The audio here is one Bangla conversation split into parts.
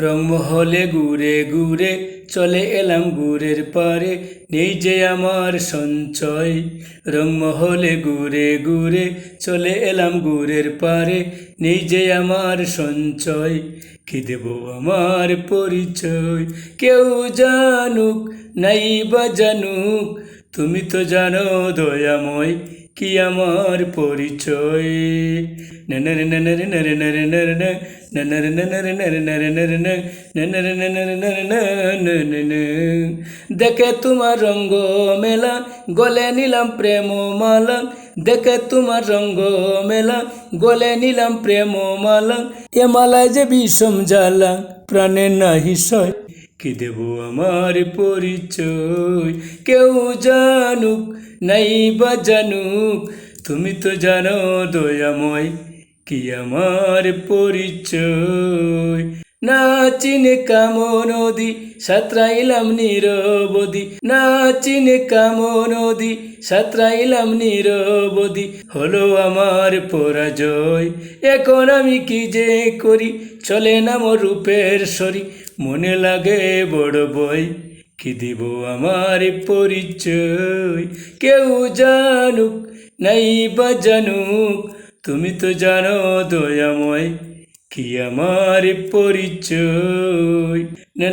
রংমহলে ঘুরে ঘুরে চলে এলাম গুরের পারে, নেই যে আমার সঞ্চয়। রংমহলে ঘুরে ঘুরে চলে এলাম গুরের পারে, নেই যে আমার সঞ্চয়। কি দেব আমার পরিচয়? কেউ জানুক, নাই বা জানুক, তুমি তো জানো দয়াময়। কি আমার পরিচয় নে ননর নর নর নর ননর নে নর দেখে তোমার রঙ্গ মেলা গলে নিলাম প্রেম মালা দেখে তোমার রঙ্গ মেলা গলে নিলাম প্রেম মালা এ মালায় যে বিষম জ্বালা প্রাণে নাহি সয় কি দেব আমার পরিচয় কেউ জানুক নাই বা জানুক, তুমি তো জানো দয়াময় কি আমার পরিচয়। না চিনে নদী সাঁতরাইলাম নিরবধি না চিনে কামো নদী সাঁতরাইলাম নিরবধি হলো আমার পরাজয়, এখন আমি কি যে করি? চলে না মোর রূপের সরি, মনে লাগে বড় বই। কি দিব আমার পরিচয় কেউ জানুক নাই বা জানুক তুমি তো জানো দয়াময় কি আমার পরিচয় না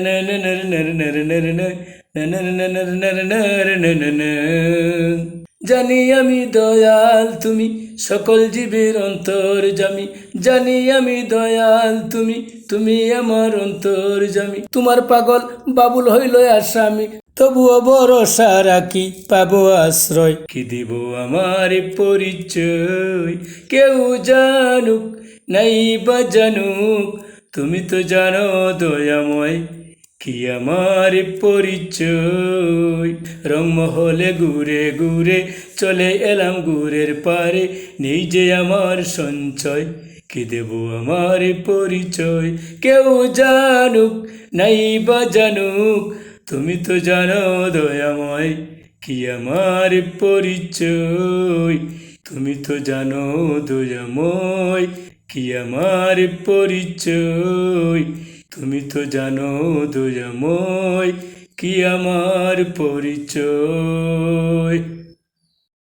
জানি আমি দয়াল, তুমি সকল জীবের অন্তর জামি জানি আমি দয়াল, তুমি তুমি আমার অন্তর জামি তোমার পাগল বাবুল হইল আসামি, তবুও ভরসা রাখি, পাবো আশ্রয়। কি দিব আমার পরিচয়? কেউ জানুক, নাই বা জানুক। তুমি তো জানো দয়াময়। কি আমার পরিচয়। রংমহলে ঘুরে ঘুরে চলে এলাম গুরের পারে। নেই যে আমার সঞ্চয়, কি দেব আমার পরিচয়? কেউ জানুক, নাই বা জানুক, তুমি তো জানো দয়াময় কি আমার পরিচয়। তুমি তো জানো দয়াময় কি আমার পরিচয়। তুমি তো জানো দুজময় কি আমার পরিচয়?